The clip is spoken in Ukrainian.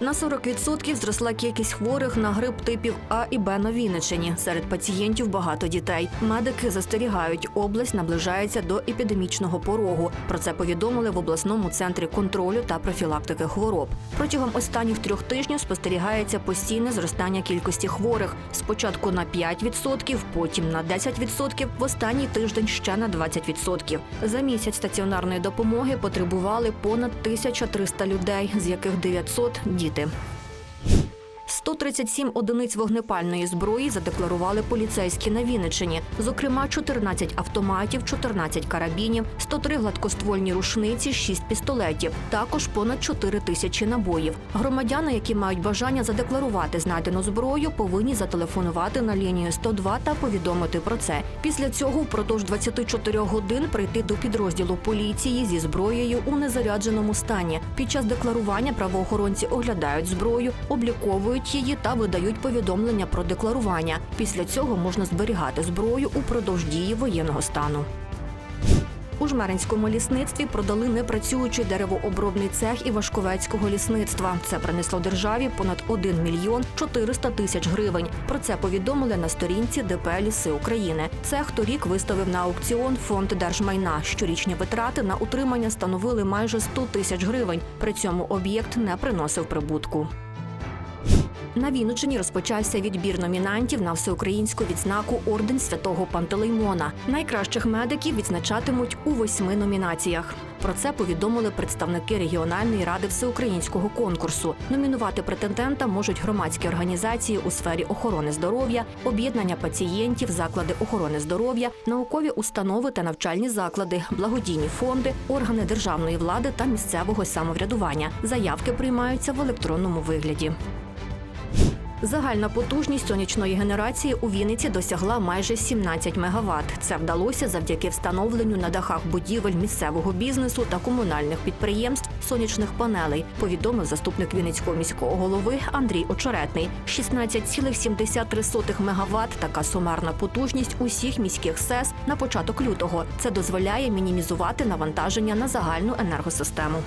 На 40% зросла кількість хворих на грип типів А і Б на Вінниччині. Серед пацієнтів багато дітей. Медики застерігають, область наближається до епідемічного порогу. Про це повідомили в обласному центрі контролю та профілактики хвороб. Протягом останніх трьох тижнів спостерігається постійне зростання кількості хворих. Спочатку на 5%, потім на 10%, в останній тиждень ще на 20%. За місяць стаціонарної допомоги потребували понад 1300 людей, з яких 900 – діти діти. 137 одиниць вогнепальної зброї задекларували поліцейські на Вінниччині. Зокрема, 14 автоматів, 14 карабінів, 103 гладкоствольні рушниці, 6 пістолетів. Також понад 4 тисячі набоїв. Громадяни, які мають бажання задекларувати знайдену зброю, повинні зателефонувати на лінію 102 та повідомити про це. Після цього впродовж 24 годин прийти до підрозділу поліції зі зброєю у незарядженому стані. Під час декларування правоохоронці оглядають зброю, обліковують її та видають повідомлення про декларування. Після цього можна зберігати зброю упродовж дії воєнного стану. У жмеринському лісництві продали непрацюючий деревообробний цех Івашковецького лісництва. Це принесло державі понад 1 мільйон 400 тисяч гривень. Про це повідомили на сторінці ДП Ліси України. Цех торік виставив на аукціон фонд держмайна. Щорічні витрати на утримання становили майже 100 тисяч гривень. При цьому об'єкт не приносив прибутку. На Вінниччині розпочався відбір номінантів на всеукраїнську відзнаку Орден Святого Пантелеймона. Найкращих медиків відзначатимуть у восьми номінаціях. Про це повідомили представники регіональної ради всеукраїнського конкурсу. Номінувати претендента можуть громадські організації у сфері охорони здоров'я, об'єднання пацієнтів, заклади охорони здоров'я, наукові установи та навчальні заклади, благодійні фонди, органи державної влади та місцевого самоврядування. Заявки приймаються в електронному вигляді. Загальна потужність сонячної генерації у Вінниці досягла майже 17 мегаватт. Це вдалося завдяки встановленню на дахах будівель місцевого бізнесу та комунальних підприємств сонячних панелей. Повідомив заступник Вінницького міського голови Андрій Очеретний. 16,73 мегаватт – така сумарна потужність усіх міських СЕС на початок лютого. Це дозволяє мінімізувати навантаження на загальну енергосистему.